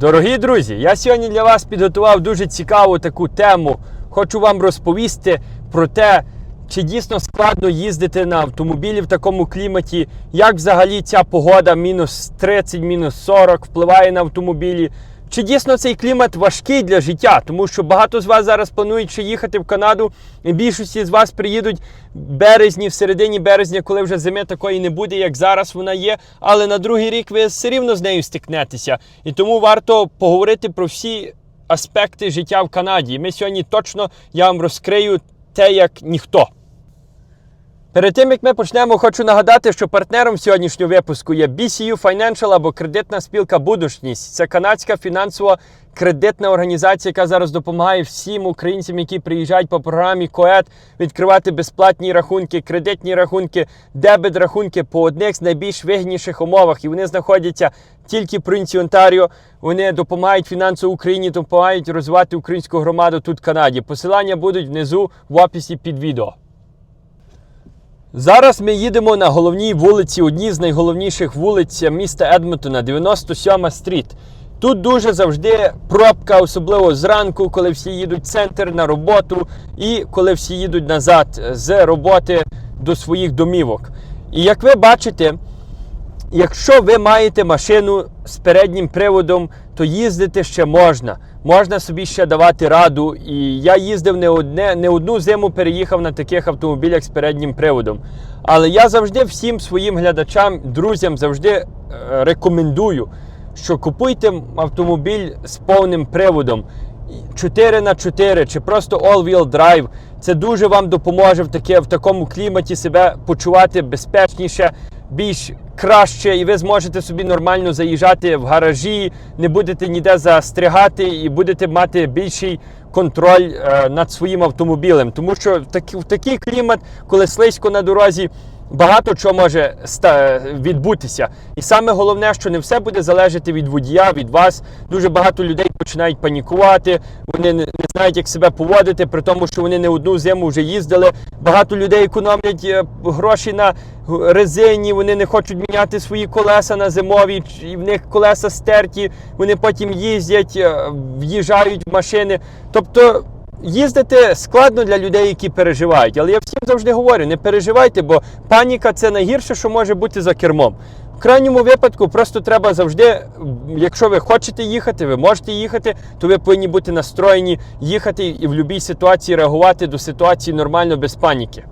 Дорогі друзі, я сьогодні для вас підготував дуже цікаву таку тему. Хочу вам розповісти про те, чи дійсно складно їздити на автомобілі в такому кліматі, як взагалі ця погода мінус 30, мінус 40 впливає на автомобілі. Чи дійсно цей клімат важкий для життя? Тому що багато з вас зараз планують ще їхати в Канаду, більшості з вас приїдуть в березні, в середині березня, коли вже зими такої не буде, як зараз вона є. Але на другий рік ви все рівно з нею стикнетеся. І тому варто поговорити про всі аспекти життя в Канаді. Ми сьогодні точно я вам розкрию те, як ніхто. Перед тим як ми почнемо, хочу нагадати, що партнером сьогоднішнього випуску є BCU Financial або кредитна спілка Будушність. Це канадська фінансова кредитна організація, яка зараз допомагає всім українцям, які приїжджають по програмі КОЕД, відкривати безплатні рахунки, кредитні рахунки, дебет рахунки по одних з найбільш вигідніших умовах. І вони знаходяться тільки в провінції Онтаріо. Вони допомагають фінансово Україні, допомагають розвивати українську громаду тут в Канаді. Посилання будуть внизу в описі під відео. Зараз ми їдемо на головній вулиці, одній з найголовніших вулиць міста Едмонтона, 97 стріт. Тут дуже завжди пробка, особливо зранку, коли всі їдуть в центр на роботу і коли всі їдуть назад з роботи до своїх домівок. І як ви бачите, Якщо ви маєте машину з переднім приводом, то їздити ще можна. Можна собі ще давати раду. І я їздив не одне, не одну зиму переїхав на таких автомобілях з переднім приводом. Але я завжди всім своїм глядачам, друзям завжди е, рекомендую, що купуйте автомобіль з повним приводом. 4 на 4 чи просто all-wheel drive. Це дуже вам допоможе в, таке, в такому кліматі себе почувати безпечніше, більш краще, і ви зможете собі нормально заїжджати в гаражі, не будете ніде застрягати і будете мати більший контроль е, над своїм автомобілем. Тому що в, такі, в такий клімат, коли слизько на дорозі, багато чого може відбутися. І саме головне, що не все буде залежати від водія, від вас. Дуже багато людей починають панікувати, вони не знають, як себе поводити, при тому, що вони не одну зиму вже їздили. Багато людей економлять е, гроші на резині, вони не хочуть міняти свої колеса на зимові, і в них колеса стерті, вони потім їздять, е, в'їжджають в машини. Тобто. Їздити складно для людей, які переживають. Але я всім завжди говорю: не переживайте, бо паніка це найгірше, що може бути за кермом. В крайньому випадку просто треба завжди, якщо ви хочете їхати, ви можете їхати, то ви повинні бути настроєні їхати і в будь-якій ситуації реагувати до ситуації нормально без паніки.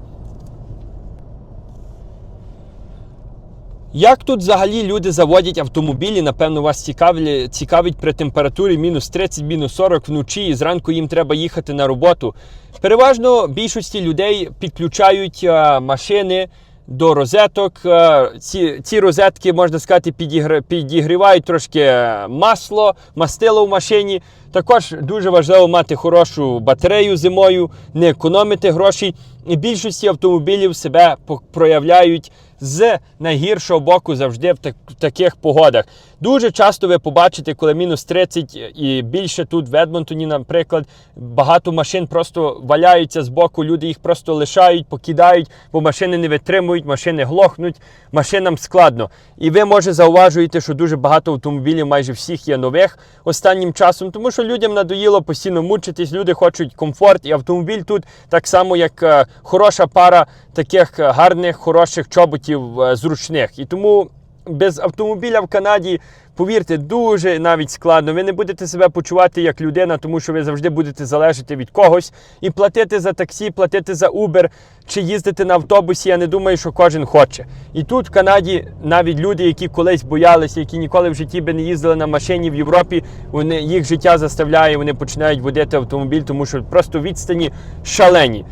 Як тут взагалі люди заводять автомобілі? Напевно, вас цікавлі, цікавить при температурі мінус 30, мінус 40 вночі, і зранку їм треба їхати на роботу. Переважно більшості людей підключають е, машини до розеток. Е, Ці, ці розетки, можна сказати, підігр- підігрівають трошки масло, мастило в машині. Також дуже важливо мати хорошу батарею зимою, не економити грошей. І більшості автомобілів себе проявляють з найгіршого боку завжди в, так, таких погодах. Дуже часто ви побачите, коли мінус 30 і більше тут в Едмонтоні, наприклад, багато машин просто валяються з боку, люди їх просто лишають, покидають, бо машини не витримують, машини глохнуть, машинам складно. І ви може зауважуєте, що дуже багато автомобілів, майже всіх є нових останнім часом, тому що людям надоїло постійно мучитись, люди хочуть комфорт, і автомобіль тут так само, як е, хороша пара таких е, гарних, хороших чоботів е, зручних. І тому без автомобіля в Канаді, повірте, дуже навіть складно. Ви не будете себе почувати як людина, тому що ви завжди будете залежати від когось. І платити за таксі, платити за Uber чи їздити на автобусі, я не думаю, що кожен хоче. І тут в Канаді навіть люди, які колись боялися, які ніколи в житті би не їздили на машині в Європі, вони їх життя заставляє, вони починають водити автомобіль, тому що просто відстані шалені.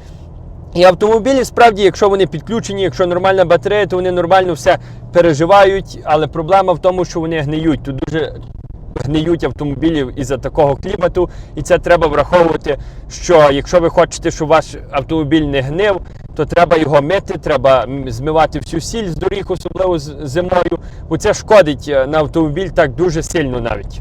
І автомобілі, справді, якщо вони підключені, якщо нормальна батарея, то вони нормально все переживають. Але проблема в тому, що вони гниють. Тут дуже гниють автомобілі із-за такого клімату. І це треба враховувати, що якщо ви хочете, щоб ваш автомобіль не гнив, то треба його мити, треба змивати всю сіль з доріг, особливо з- зимою, бо це шкодить е, на автомобіль так дуже сильно навіть.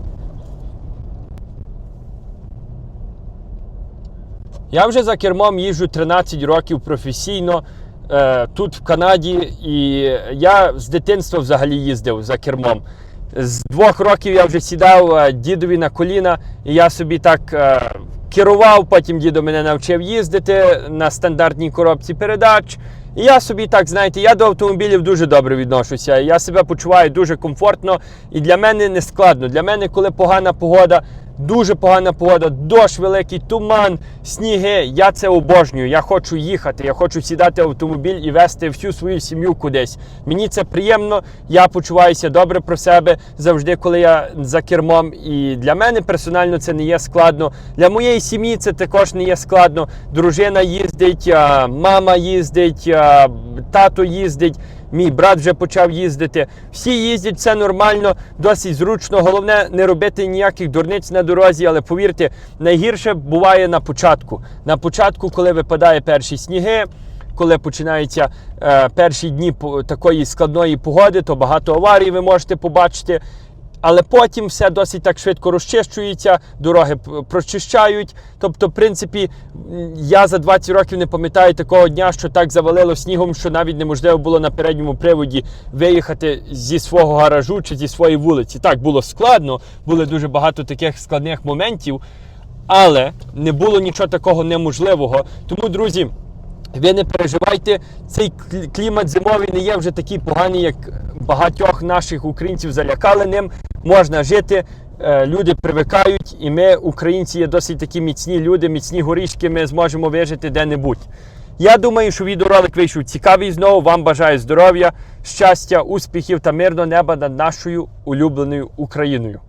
Я вже за кермом їжджу 13 років професійно е, тут в Канаді, і я з дитинства взагалі їздив за кермом. З двох років я вже сідав е, дідові на коліна, і я собі так е, керував. Потім дідо мене навчив їздити на стандартній коробці передач. І я собі так, знаєте, я до автомобілів дуже добре відношуся. Я себе почуваю дуже комфортно, і для мене не складно. Для мене, коли погана погода, дуже погана погода, дощ великий, туман, сніги. Я це обожнюю. Я хочу їхати, я хочу сідати в автомобіль і вести всю свою сім'ю кудись. Мені це приємно, я почуваюся добре про себе завжди, коли я за кермом. І для мене персонально це не є складно. Для моєї сім'ї це також не є складно. Дружина їздить, мама їздить, тато їздить. Мій брат вже почав їздити. Всі їздять, все нормально, досить зручно. Головне не робити ніяких дурниць на дорозі, але повірте, найгірше буває на початку. На початку, коли випадає перші сніги, коли починаються е, перші дні такої складної погоди, то багато аварій ви можете побачити. Але потім все досить так швидко розчищується, дороги прочищають. Тобто, в принципі, я за 20 років не пам'ятаю такого дня, що так завалило снігом, що навіть неможливо було на передньому приводі виїхати зі свого гаражу чи зі своєї вулиці. Так, було складно, було дуже багато таких складних моментів, але не було нічого такого неможливого. Тому, друзі. Ви не переживайте, цей клімат зимовий не є вже такий поганий, як багатьох наших українців залякали ним. Можна жити, е, люди привикають, і ми, українці, є досить такі міцні люди, міцні горішки, ми зможемо вижити де-небудь. Я думаю, що відеоролик вийшов цікавий знову. Вам бажаю здоров'я, щастя, успіхів та мирного неба над нашою улюбленою Україною.